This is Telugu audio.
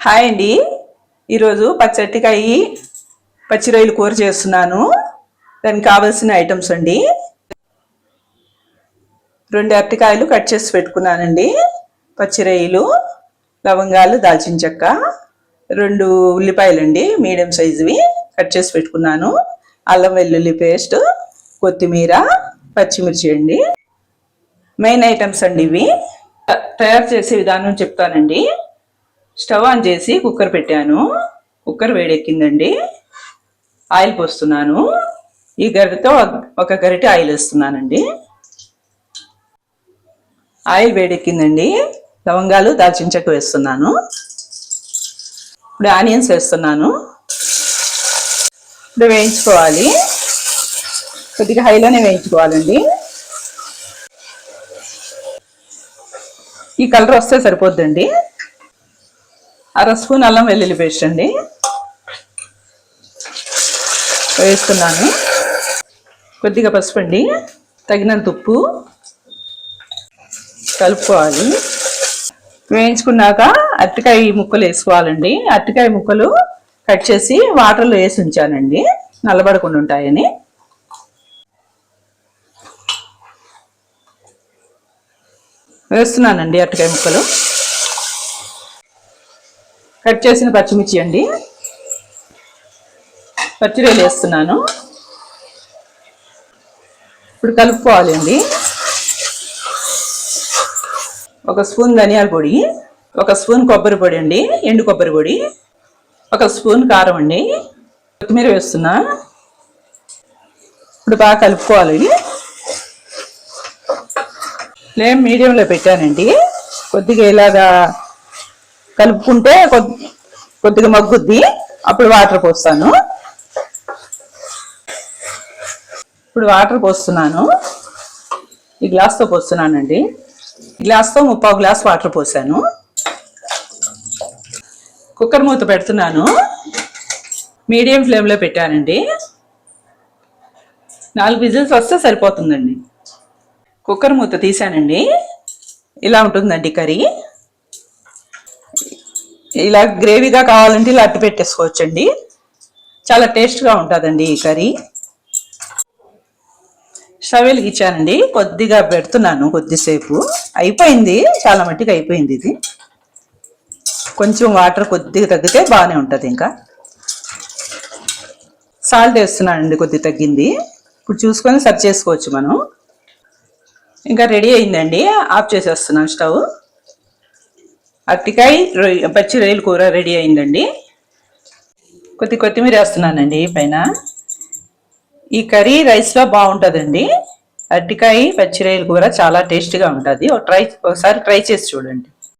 హాయ్ అండి. ఈరోజు పచ్చటికాయ పచ్చి రొయ్యలు కూర చేస్తున్నాను. దానికి కావాల్సిన ఐటమ్స్ అండి. రెండు అరటికాయలు కట్ చేసి పెట్టుకున్నానండి. పచ్చి రొయ్యలు లవంగాలు దాల్చిన చెక్క రెండు ఉల్లిపాయలు అండి మీడియం సైజువి కట్ చేసి పెట్టుకున్నాను. అల్లం వెల్లుల్లి పేస్ట్ కొత్తిమీర పచ్చిమిర్చి అండి. మెయిన్ ఐటమ్స్ అండి ఇవి. తయారు చేసే విధానం చెప్తానండి. స్టవ్ ఆన్ చేసి కుక్కర్ పెట్టాను. కుక్కర్ వేడెక్కిందండి. ఆయిల్ పోస్తున్నాను. ఈ గరిటతో ఒక గరిటె ఆయిల్ వేస్తున్నానండి. ఆయిల్ వేడెక్కిందండి. లవంగాలు దాల్చిన చెక్క వేస్తున్నాను. ఇప్పుడు ఆనియన్స్ వేస్తున్నాను. ఇప్పుడు వేయించుకోవాలి. కొద్దిగా హైలోనే వేయించుకోవాలండి. ఈ కలర్ వస్తే సరిపోద్దండి. అర స్పూన్ అల్లం వెల్లుల్లి పేస్ట్ అండి. వేస్తున్నాను. కొద్దిగా పసుపు అండి. తగినంత ఉప్పు కలుపుకోవాలి. వేయించుకున్నాక అరటికాయ ముక్కలు వేసుకోవాలండి. అరటికాయ ముక్కలు కట్ చేసి వాటర్లో వేసి ఉంచానండి. నల్లబడకుండా ఉంటాయని. వేస్తున్నానండి అరటికాయ ముక్కలు. కట్ చేసిన పచ్చిమిర్చి అండి. పచ్చిరేలు వేస్తున్నాను. ఇప్పుడు కలుపుకోవాలి అండి. ఒక స్పూన్ ధనియాల పొడి ఒక స్పూన్ కొబ్బరి పొడి అండి ఎండు కొబ్బరి పొడి ఒక స్పూన్ కారం అండి. కొత్తిమీర వేస్తున్నా. ఇప్పుడు బాగా కలుపుకోవాలి. ఫ్లేమ్ మీడియంలో పెట్టానండి. కొద్దిగా ఇలాగా కలుపుకుంటే కొద్దిగా మగ్గుద్ది. అప్పుడు వాటర్ పోస్తాను. ఇప్పుడు వాటర్ పోస్తున్నాను. ఈ గ్లాస్తో పోస్తున్నానండి. గ్లాస్తో ముప్పావు గ్లాస్ వాటర్ పోసాను. కుక్కర్ మూత పెడుతున్నాను. మీడియం ఫ్లేమ్లో పెట్టానండి. నాలుగు విజిల్స్ వస్తే సరిపోతుందండి. కుక్కర్ మూత తీసానండి. ఇలా ఉంటుందండి కర్రీ. ఇలా గ్రేవీగా కావాలంటే ఇలా అట్టు పెట్టేసుకోవచ్చండి. చాలా టేస్ట్గా ఉంటుందండి ఈ కర్రీ. స్టవ్ వెలిగించానండి కొద్దిగా పెడుతున్నాను కొద్దిసేపు. అయిపోయింది. చాలా మట్టికి అయిపోయింది ఇది. కొంచెం వాటర్ కొద్దిగా తగ్గితే బాగానే ఉంటుంది ఇంకా. సాల్ట్ వేస్తున్నానండి కొద్ది తగ్గింది. ఇప్పుడు చూసుకొని సర్చ్ చేసుకోవచ్చు మనం. ఇంకా రెడీ అయిందండి. ఆఫ్ చేసేస్తున్నాను స్టవ్. అరటికాయ రొయ్య పచ్చి రొయ్యల కూర రెడీ అయిందండి. కొద్ది కొత్తిమీర వేస్తున్నానండి పైన. ఈ కర్రీ రైస్లో బాగుంటుందండి. అరటికాయ పచ్చి రొయ్యల కూర చాలా టేస్టీగా ఉంటుంది. ట్రై ఒకసారి ట్రై చేసి చూడండి.